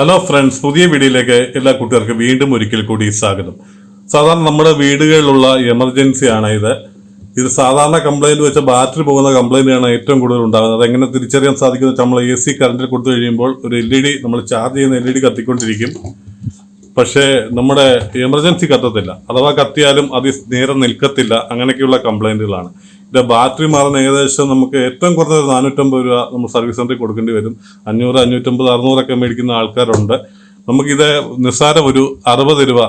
Hello friends പുതിയ വീഡിയോയിലേക്ക് എല്ലാ കൂട്ടുകാർക്കും വീണ്ടും ഒരിക്കൽ കൂടി സ്വാഗതം. സാധാരണ നമ്മുടെ വീടുകളിലുള്ള എമർജൻസിയാണ് ഇത്. ഇത് സാധാരണ കംപ്ലൈന്റ് വെച്ച ബാറ്ററി പോകുന്ന കംപ്ലൈന്റാണ് ഏറ്റവും കൂടുതൽ ഉണ്ടാകുന്നത്. എങ്ങനെ തിരിച്ചറിയാൻ സാധിക്കുന്നത് നമ്മൾ എ സി കറണ്ടിൽ കൊടുത്തു കഴിയുമ്പോൾ ഒരു എൽ ഇ ഡി നമ്മൾ ചാർജ് ചെയ്യുന്ന എൽ ഇ ഡി കത്തിക്കൊണ്ടിരിക്കും. പക്ഷേ നമ്മുടെ എമർജൻസി കത്തത്തില്ല. അഥവാ കത്തിയാലും അത് നേരെ നിൽക്കത്തില്ല. അങ്ങനെയൊക്കെയുള്ള കംപ്ലൈന്റുകളാണ് ഇതിന്റെ ബാറ്ററി മാറുന്ന ഏകദേശം നമുക്ക് ഏറ്റവും കുറഞ്ഞത് നാനൂറ്റമ്പത് രൂപ നമ്മൾ സർവീസ് സെന്ററിൽ കൊടുക്കേണ്ടി വരും. അഞ്ഞൂറ് അഞ്ഞൂറ്റമ്പത് അറുന്നൂറൊക്കെ മേടിക്കുന്ന ആൾക്കാരുണ്ട്. നമുക്കിത് നിസ്സാരം ഒരു അറുപത് രൂപ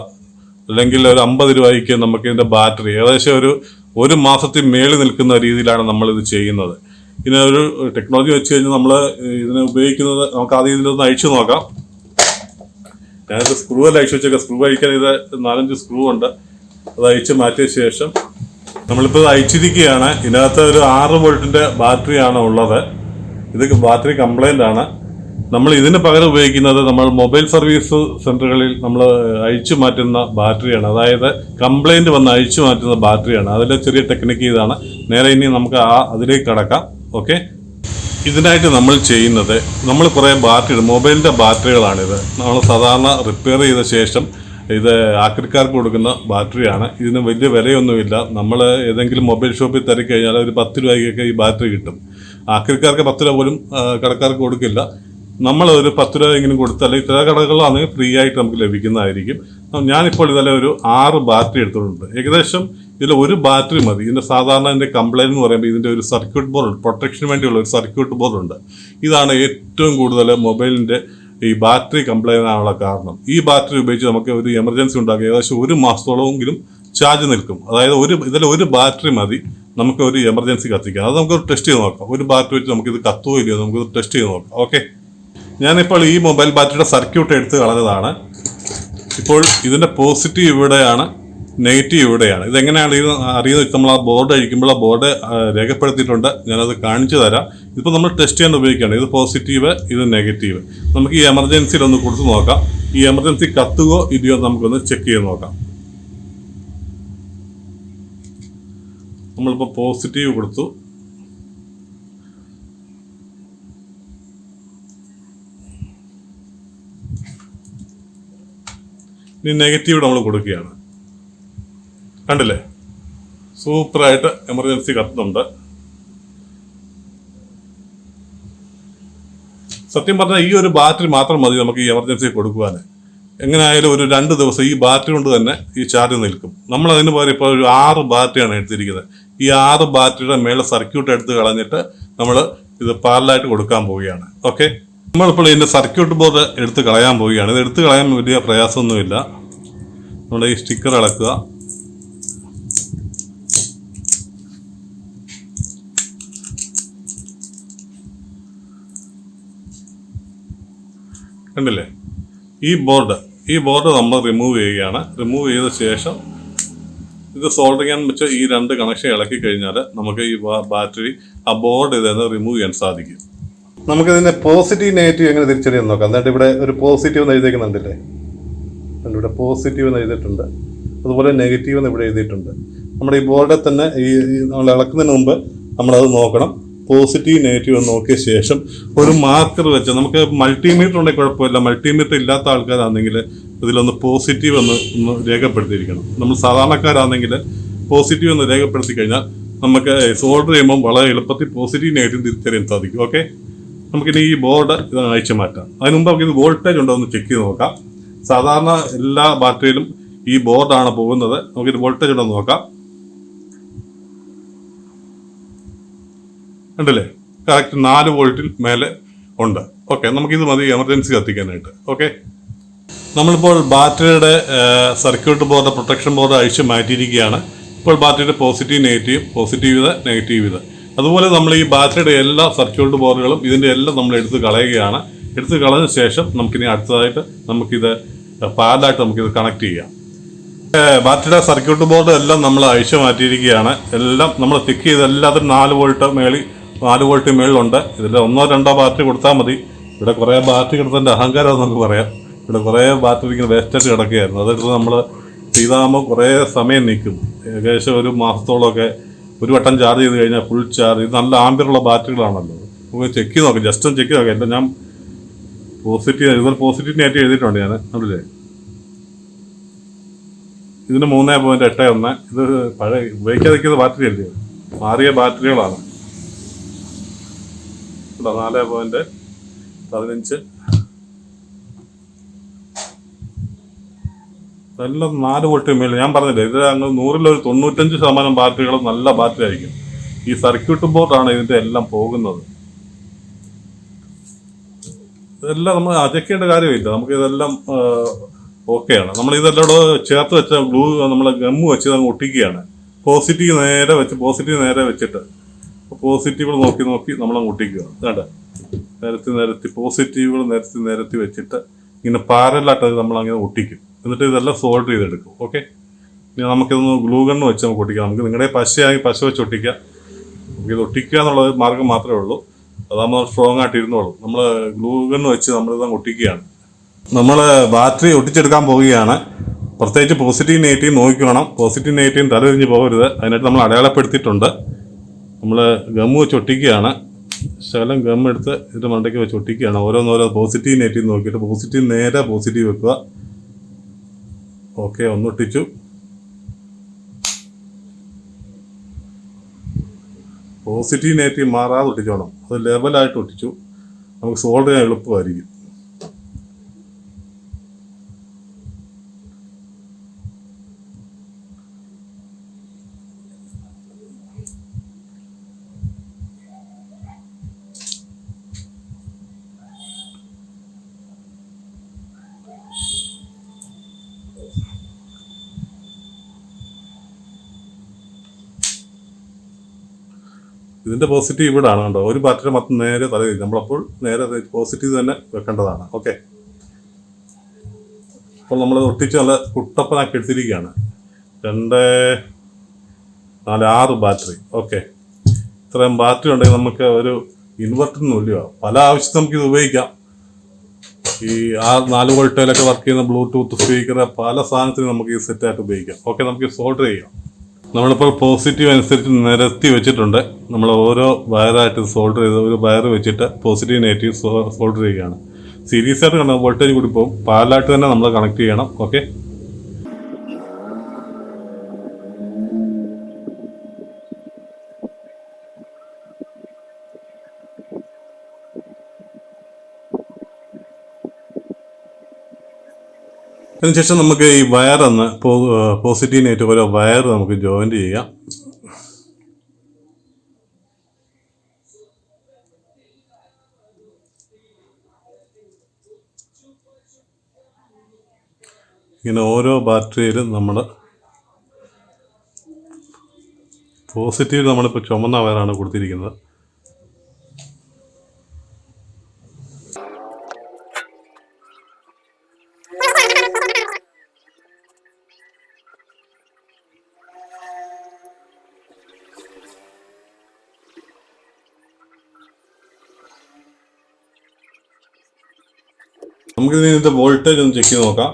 അല്ലെങ്കിൽ ഒരു അമ്പത് രൂപയ്ക്ക് നമുക്ക് ഇതിന്റെ ബാറ്ററി ഏകദേശം ഒരു ഒരു മാസത്തിൽ മേളിൽ നിൽക്കുന്ന രീതിയിലാണ് നമ്മളിത് ചെയ്യുന്നത്. ഇതിനൊരു ടെക്നോളജി വെച്ച് കഴിഞ്ഞാൽ നമ്മൾ ഇതിനെ ഉപയോഗിക്കുന്നത് നമുക്ക് ആദ്യം ഇതിലൊന്ന് അഴിച്ചു നോക്കാം. ഞാനിത് സ്ക്രൂ അല്ല അഴിച്ചു വെച്ചേക്കാം സ്ക്രൂ അഴിക്കാൻ ഇത് നാലഞ്ച് സ്ക്രൂ ഉണ്ട്. അത് അഴിച്ച് മാറ്റിയ ശേഷം നമ്മളിപ്പോൾ അയച്ചിരിക്കുകയാണ്. ഇതിനകത്ത് ഒരു ആറ് വോൾട്ടിന്റെ ബാറ്ററിയാണ് ഉള്ളത്. ഇത് ബാറ്ററി കംപ്ലൈന്റ് ആണ്. നമ്മൾ ഇതിന് പകരം ഉപയോഗിക്കുന്നത് നമ്മൾ മൊബൈൽ സർവീസ് സെന്ററുകളിൽ നമ്മൾ അഴിച്ചു മാറ്റുന്ന ബാറ്ററിയാണ്. അതായത് കംപ്ലൈന്റ് വന്ന് അഴിച്ചു മാറ്റുന്ന ബാറ്ററിയാണ്. അതിലെ ചെറിയ ടെക്നിക്ക് ഇതാണ്. നേരെ ഇനി നമുക്ക് ആ അതിലേക്ക് കടക്കാം. ഓക്കെ ഇതിനായിട്ട് നമ്മൾ ചെയ്യുന്നത് നമ്മൾ കുറേ ബാറ്ററി മൊബൈലിന്റെ ബാറ്ററികളാണിത്. നമ്മൾ സാധാരണ റിപ്പയർ ചെയ്ത ശേഷം ഇത് ആക്രിക്കാർക്ക് കൊടുക്കുന്ന ബാറ്ററിയാണ്. ഇതിന് വലിയ വിലയൊന്നുമില്ല. നമ്മൾ ഏതെങ്കിലും മൊബൈൽ ഷോപ്പിൽ തരി കഴിഞ്ഞാൽ ഒരു പത്ത് രൂപയ്ക്കൊക്കെ ഈ ബാറ്ററി കിട്ടും. ആക്രിക്കാർക്ക് പത്ത് രൂപ പോലും കടക്കാർക്ക് കൊടുക്കില്ല. നമ്മൾ ഒരു പത്ത് രൂപ എങ്കിലും കൊടുത്താൽ ചില കടകളിലാണെങ്കിൽ ഫ്രീ ആയിട്ട് നമുക്ക് ലഭിക്കുന്നതായിരിക്കും. ഞാനിപ്പോൾ ഇതെല്ലാം ഒരു ആറ് ബാറ്ററി എടുത്തിട്ടുണ്ട്. ഏകദേശം ഇതിൽ ഒരു ബാറ്ററി മതി. ഇതിന്റെ സാധാരണ ഇതിന്റെ കംപ്ലൈന്റ് എന്ന് പറയുമ്പോൾ ഇതിന്റെ ഒരു സർക്യൂട്ട് ബോർഡ് പ്രൊട്ടക്ഷന് വേണ്ടിയുള്ള ഒരു സർക്യൂട്ട് ബോർഡ് ഉണ്ട്. ഇതാണ് ഏറ്റവും കൂടുതൽ മൊബൈലിന്റെ ഈ ബാറ്ററി കംപ്ലൈന്റ് ആണുള്ള കാരണം. ഈ ബാറ്ററി ഉപയോഗിച്ച് നമുക്ക് ഒരു എമർജൻസി ഉണ്ടാക്കുക ഏകദേശം ഒരു മാസത്തോളമെങ്കിലും ചാർജ് നിൽക്കും. അതായത് ഒരു ഇതിൽ ഒരു ബാറ്ററി മതി നമുക്ക് ഒരു എമർജൻസി കത്തിക്കാം അത് നമുക്ക് ടെസ്റ്റ് ചെയ്ത് നോക്കാം. ഒരു ബാറ്ററി വെച്ച് നമുക്കിത് ഇത് കത്തുവോ ഇല്ലയോ നമുക്ക് ടെസ്റ്റ് ചെയ്ത് നോക്കാം. ഓക്കെ ഞാനിപ്പോൾ ഈ മൊബൈൽ ബാറ്ററിയുടെ സർക്യൂട്ട് എടുത്ത് കളഞ്ഞതാണ്. ഇപ്പോൾ ഇതിന്റെ പോസിറ്റീവ് ഇവിടെയാണ്. നെഗറ്റീവ് ഇവിടെയാണ്. ഇതെങ്ങനെയാണ് ഇത് അറിയുന്നത്? നമ്മൾ ആ ബോർഡ് അഴിക്കുമ്പോൾ ആ ബോർഡ് രേഖപ്പെടുത്തിയിട്ടുണ്ട്. ഞാനത് കാണിച്ചു തരാം. ഇതിപ്പോൾ നമ്മൾ ടെസ്റ്റ് ചെയ്യാൻ ഉപയോഗിക്കുകയാണ്. ഇത് പോസിറ്റീവ് ഇത് നെഗറ്റീവ് നമുക്ക് ഈ എമർജൻസിയിൽ ഒന്ന് കൊടുത്തു നോക്കാം. ഈ എമർജൻസി കത്തുകയോ ഇല്ലയോ നമുക്കൊന്ന് ചെക്ക് ചെയ്ത് നോക്കാം. നമ്മളിപ്പോൾ പോസിറ്റീവ് കൊടുത്തു. ഇനി നെഗറ്റീവ് നമ്മൾ കൊടുക്കുകയാണ്. കണ്ടില്ലേ? സൂപ്പറായിട്ട് എമർജൻസി കത്തുന്നുണ്ട്. സത്യം പറഞ്ഞാൽ ഈ ഒരു ബാറ്ററി മാത്രം മതി നമുക്ക് ഈ എമർജൻസി കൊടുക്കുവാൻ എങ്ങനെയായാലും ഒരു രണ്ട് ദിവസം ഈ ബാറ്ററി കൊണ്ട് തന്നെ ഈ ചാർജ് നിൽക്കും. നമ്മൾ അതിന് പകരം ഇപ്പോൾ ഒരു ആറ് ബാറ്ററിയാണ് എടുത്തിരിക്കുന്നത്. ഈ ആറ് ബാറ്ററിയുടെ മേലെ സർക്യൂട്ട് എടുത്ത് കളഞ്ഞിട്ട് നമ്മൾ ഇത് പാരലായിട്ട് കൊടുക്കാൻ പോവുകയാണ്. ഓക്കെ നമ്മളിപ്പോൾ ഇതിന്റെ സർക്യൂട്ട് ബോർഡ് എടുത്ത് കളയാൻ പോവുകയാണ്. ഇത് എടുത്ത് കളയാൻ വലിയ പ്രയാസമൊന്നുമില്ല. നമ്മുടെ ഈ സ്റ്റിക്കർ ഇളക്കുക കണ്ടില്ലേ? ഈ ബോർഡ് ഈ ബോർഡ് നമ്മൾ റിമൂവ് ചെയ്യുകയാണ്. റിമൂവ് ചെയ്ത ശേഷം ഇത് സോൾഡറിങ് ചെയ്യാൻ വെച്ച് ഈ രണ്ട് കണക്ഷൻ ഇളക്കി കഴിഞ്ഞാൽ നമുക്ക് ഈ ബാറ്ററി ആ ബോർഡ് ഇതിൽ റിമൂവ് ചെയ്യാൻ സാധിക്കും. നമുക്കിതിന്റെ പോസിറ്റീവ് നെഗറ്റീവ് എങ്ങനെ തിരിച്ചറിയാൻ നോക്കാം? എന്നിട്ട് ഇവിടെ ഒരു പോസിറ്റീവ് എന്ന് എഴുതിയേക്കുന്നുണ്ടല്ലേ? ഇവിടെ പോസിറ്റീവ് എന്ന് എഴുതിയിട്ടുണ്ട്. അതുപോലെ നെഗറ്റീവ് എന്ന് ഇവിടെ എഴുതിയിട്ടുണ്ട്. നമ്മുടെ ഈ ബോർഡിൽ തന്നെ ഈ നമ്മൾ ഇളക്കുന്നതിന് മുമ്പ് നമ്മളത് നോക്കണം. പോസിറ്റീവ് നെഗറ്റീവ് നോക്കിയ ശേഷം ഒരു മാർക്കർ വെച്ച് നമുക്ക് മൾട്ടിമീറ്റർ ഉണ്ടെങ്കിൽ കുഴപ്പമില്ല. മൾട്ടിമീറ്റർ ഇല്ലാത്ത ആൾക്കാരാണെങ്കിൽ ഇതിലൊന്ന് പോസിറ്റീവ് എന്ന് ഒന്ന് രേഖപ്പെടുത്തിയിരിക്കണം. നമ്മൾ സാധാരണക്കാരാണെങ്കിൽ പോസിറ്റീവ് എന്ന് രേഖപ്പെടുത്തി കഴിഞ്ഞാൽ നമുക്ക് സോൾഡർ ചെയ്യുമ്പോൾ വളരെ എളുപ്പത്തിൽ പോസിറ്റീവ് നെഗറ്റീവ് തിരിച്ചറിയാൻ സാധിക്കും. ഓക്കെ നമുക്കിനി ഈ ബോർഡ് അയച്ചു മാറ്റാം. അതിന് മുമ്പ് നമുക്ക് ഇത് വോൾട്ടേജ് ഉണ്ടോ എന്ന് ചെക്ക് ചെയ്ത് നോക്കാം. സാധാരണ എല്ലാ ബാറ്ററിയിലും ഈ ബോർഡാണ് പോകുന്നത്. നമുക്കിത് വോൾട്ടേജ് ഉണ്ടോ നോക്കാം. ഉണ്ടല്ലേ? കറക്റ്റ് നാല് വോൾട്ടിൽ മേലെ ഉണ്ട്. ഓക്കെ നമുക്കിത് മതി എമർജൻസി കത്തിക്കാനായിട്ട്. ഓക്കെ നമ്മളിപ്പോൾ ബാറ്ററിയുടെ സർക്യൂട്ട് ബോർഡ് പ്രൊട്ടക്ഷൻ ബോർഡ് അഴിച്ച് മാറ്റിയിരിക്കുകയാണ്. ഇപ്പോൾ ബാറ്ററിയുടെ പോസിറ്റീവ് നെഗറ്റീവ് പോസിറ്റീവ് ഇത് നെഗറ്റീവ് ഇത് അതുപോലെ നമ്മൾ ഈ ബാറ്ററിയുടെ എല്ലാ സർക്യൂട്ട് ബോർഡുകളും ഇതിന്റെ എല്ലാം നമ്മൾ എടുത്ത് കളയുകയാണ്. എടുത്ത് കളഞ്ഞ ശേഷം നമുക്കിനി അടുത്തതായിട്ട് നമുക്കിത് പാലായിട്ട് നമുക്കിത് കണക്ട് ചെയ്യാം. ബാറ്ററിയുടെ സർക്യൂട്ട് ബോർഡ് എല്ലാം നമ്മൾ അഴിച്ചു മാറ്റിയിരിക്കുകയാണ്. എല്ലാം നമ്മൾ ചെക്ക് ചെയ്ത് എല്ലാത്തിനും നാല് വോൾട്ട് മേളിൽ നാല് വോൾട്ട് മേളിലുണ്ട്. ഇതിൽ ഒന്നോ രണ്ടോ ബാറ്ററി കൊടുത്താൽ മതി. ഇവിടെ കുറേ ബാറ്ററി കിടത്തതിന്റെ അഹങ്കാരം നമുക്ക് പറയാം. ഇവിടെ കുറേ ബാറ്ററി ഇങ്ങനെ വേസ്റ്റായിട്ട് കിടക്കുകയായിരുന്നു. അതെടുത്ത് നമ്മൾ ചെയ്താകുമ്പോൾ കുറേ സമയം നിൽക്കും ഏകദേശം ഒരു മാസത്തോളമൊക്കെ ഒരു വട്ടം ചാർജ് ചെയ്ത് കഴിഞ്ഞാൽ ഫുൾ ചാർജ് ഇത് നല്ല ആംബിയറുള്ള ബാറ്ററികളാണല്ലോ. നമുക്ക് ചെക്ക് ചെയ്ത് നോക്കാം. ജസ്റ്റ് ഒന്ന് ചെക്ക് നോക്കാം. എന്റെ ഞാൻ പോസിറ്റീവ് ഇതൊരു പോസിറ്റീവ് നെഗറ്റീവ് എഴുതിയിട്ടുണ്ട് ഞാൻ കണ്ടില്ലേ? ഇതിന് മൂന്ന് പോയിന്റ് എട്ട് ഒന്ന്. ഇത് പഴയ ഉപയോഗിക്കാതിരിക്കുന്ന ബാറ്ററി അല്ലേ? മാറിയ ബാറ്ററികളാണ്. നാല് പോയിന്റ് പതിനഞ്ച്. എല്ലാം നാല് വോൾട്ട് മേളിൽ ഞാൻ പറഞ്ഞില്ലേ ഇത് അങ്ങ് നൂറിലൊരു തൊണ്ണൂറ്റഞ്ച് ശതമാനം ബാറ്ററികൾ നല്ല ബാറ്ററി ആയിരിക്കും. ഈ സർക്യൂട്ട് ബോർഡാണ് ഇതിന്റെ എല്ലാം പോകുന്നത്. ഇതെല്ലാം നമ്മൾ അജക്കേണ്ട കാര്യമില്ല. നമുക്ക് ഇതെല്ലാം ഓക്കെയാണ് നമ്മൾ ഇതെല്ലാം ചേർത്ത് വെച്ച ബ്ലൂ നമ്മൾ ഗമ്മ് വെച്ച് അങ്ങ് ഒട്ടിക്കുകയാണ്. പോസിറ്റീവ് നേരെ വെച്ച് പോസിറ്റീവ് നേരെ വെച്ചിട്ട്. പോസിറ്റീവുകൾ നോക്കി നോക്കി നമ്മൾ അങ്ങോട്ടേക്ക് വേണ്ട നിരത്തി നിരത്തി പോസിറ്റീവുകൾ നിരത്തി നിരത്തി വെച്ചിട്ട് ഇങ്ങനെ പാരലായിട്ട് അത് നമ്മൾ അങ്ങനെ ഒട്ടിക്കും എന്നിട്ട് ഇതെല്ലാം സോൾവ് ചെയ്തെടുക്കും. ഓക്കെ ഇനി നമുക്കിതൊന്ന് ഗ്ലൂ ഗണ്ണ് വെച്ച് നമുക്ക് ഒട്ടിക്കാം. നമുക്ക് നിങ്ങളുടെ പശയായി പശ വെച്ച് ഒട്ടിക്കാം. നമുക്ക് ഇത് ഒട്ടിക്കുക എന്നുള്ളത് മാർഗം മാത്രമേ ഉള്ളൂ. അതാകുമ്പോൾ സ്ട്രോങ് ആയിട്ട് ഇരുന്നോളും നമ്മൾ ഗ്ലൂ ഗണ്ണ് വെച്ച് നമ്മളിത് ഒട്ടിക്കുകയാണ് നമ്മൾ ബാറ്ററി ഒട്ടിച്ചെടുക്കാൻ പോവുകയാണ്. പ്രത്യേകിച്ച് പോസിറ്റീവ് നെഗറ്റീവ് നോക്കിക്കണം പോസിറ്റീവ് നെഗറ്റീവ് തലതിരിഞ്ഞ് പോകരുത്. അതിനായിട്ട് നമ്മൾ അടയാളപ്പെടുത്തിയിട്ടുണ്ട്. നമ്മൾ ഗമ്മ് വെച്ച് ഒട്ടിക്കുകയാണ് ശകലം ഗം എടുത്ത് ഇത് മണ്ടയ്ക്ക് വെച്ച് ഒട്ടിക്കുകയാണ് ഓരോന്നോരോ പോസിറ്റീവ് നെഗറ്റീവ് നോക്കിയിട്ട് പോസിറ്റീവ് നേരെ പോസിറ്റീവ് വെക്കുക. ഓക്കെ ഒന്നൊട്ടിച്ചു. പോസിറ്റീവ് നെഗറ്റീവ് മാറാതെ ഒട്ടിച്ചോണം. അത് ലെവലായിട്ട് ഒട്ടിച്ചു. നമുക്ക് സോൾവ് ചെയ്യാൻ എളുപ്പമായിരിക്കും. ഇതിന്റെ പോസിറ്റീവ് ഇവിടാണ് കണ്ടോ ഒരു ബാറ്ററി മാത്രം നേരെ തല നമ്മളപ്പോൾ നേരെ പോസിറ്റീവ് തന്നെ വെക്കേണ്ടതാണ്. ഓക്കെ അപ്പോൾ നമ്മൾ ഒട്ടിച്ച് നല്ല കുട്ടപ്പനാക്കി എടുത്തിരിക്കുകയാണ്. രണ്ട് നാല് ആറ് ബാറ്ററി ഓക്കെ ഇത്രയും ബാറ്ററി ഉണ്ടെങ്കിൽ നമുക്ക് ഒരു ഇൻവെർട്ടറിന് തുല്യമാവും പല ആവശ്യത്തിന് നമുക്ക് ഇത് ഉപയോഗിക്കാം. ഈ ആ നാല് വോൾട്ടേലൊക്കെ വർക്ക് ചെയ്യുന്ന ബ്ലൂടൂത്ത് സ്പീക്കർ പല സാധനത്തിനും നമുക്ക് ഈ സെറ്റായിട്ട് ഉപയോഗിക്കാം. ഓക്കെ നമുക്ക് സോൾഡർ ചെയ്യാം. നമ്മളിപ്പോൾ പോസിറ്റീവ് അനുസരിച്ച് നിരത്തി വെച്ചിട്ടുണ്ട്. നമ്മൾ ഓരോ വയറായിട്ട് സോൾഡർ ചെയ്ത് ഒരു വയർ വെച്ചിട്ട് പോസിറ്റീവ് നെഗറ്റീവ് സോൾഡർ ചെയ്യുകയാണ്. സീരീസ് ആയിട്ട് കണ്ട വോൾട്ടേജ് കൂടി പോകും. പാലായിട്ട് തന്നെ നമ്മൾ കണക്ട് ചെയ്യണം. ഓക്കെ അതിനുശേഷം നമുക്ക് ഈ വയറൊന്ന് പോസിറ്റീവ് നെഗറ്റീവ് ഓരോ വയർ നമുക്ക് ജോയിന്റ് ചെയ്യാം. ഇങ്ങനെ ഓരോ ബാറ്ററിയിലും നമ്മൾ പോസിറ്റീവ് നമ്മളിപ്പോൾ ചുമന്ന വയറാണ് കൊടുത്തിരിക്കുന്നത്. നമുക്ക് ഇതിന്റെ വോൾട്ടേജ് ഒന്ന് ചെക്ക് ചെയ്ത് നോക്കാം.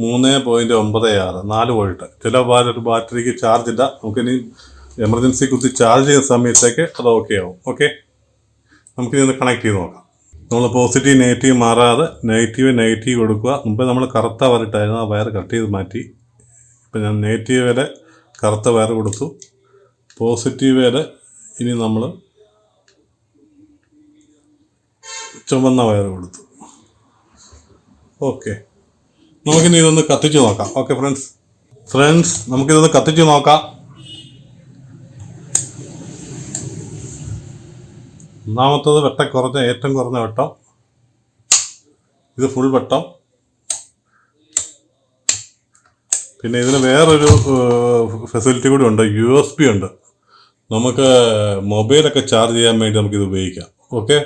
മൂന്ന് പോയിന്റ് ഒമ്പത് ആറ് നാല് വോൾട്ട്. ചില ഒരു ബാറ്ററിക്ക് ചാർജ് ഇല്ല. നമുക്കിനി എമർജൻസി കുത്തി ചാർജ് ചെയ്യുന്ന സമയത്തേക്ക് അത് ഓക്കെ ആവും. ഓക്കെ നമുക്കിതൊന്ന് കണക്ട് ചെയ്ത് നോക്കാം. നമ്മൾ പോസിറ്റീവ് നെഗറ്റീവ് മാറാതെ നെഗറ്റീവ് നെഗറ്റീവ് കൊടുക്കുക. മുമ്പ് നമ്മൾ കറുത്ത വരട്ടായിരുന്നു ആ വയർ കട്ട് ചെയ്ത് മാറ്റി. ഇപ്പം ഞാൻ നെഗറ്റീവ് വരെ കറുത്ത വയർ കൊടുത്തു. പോസിറ്റീവ് വരെ ഇനി നമ്മൾ ചുവന്ന വയർ കൊടുത്തു. ഓക്കെ നമുക്കിനി ഇതൊന്ന് കത്തിച്ച് നോക്കാം. ഓക്കെ ഫ്രണ്ട്സ് ഫ്രണ്ട്സ് നമുക്കിതൊന്ന് കത്തിച്ച് നോക്കാം. ഒന്നാമത്തത് വെട്ടം കുറഞ്ഞ ഏറ്റവും കുറഞ്ഞ വെട്ടം. ഇത് ഫുൾ വെട്ടം. പിന്നെ ഇതിന് വേറൊരു ഫെസിലിറ്റി കൂടി ഉണ്ട് യു എസ് പി ഉണ്ട്. നമുക്ക് മൊബൈലൊക്കെ ചാർജ് ചെയ്യാൻ വേണ്ടി നമുക്കിത് ഉപയോഗിക്കാം. ഓക്കെ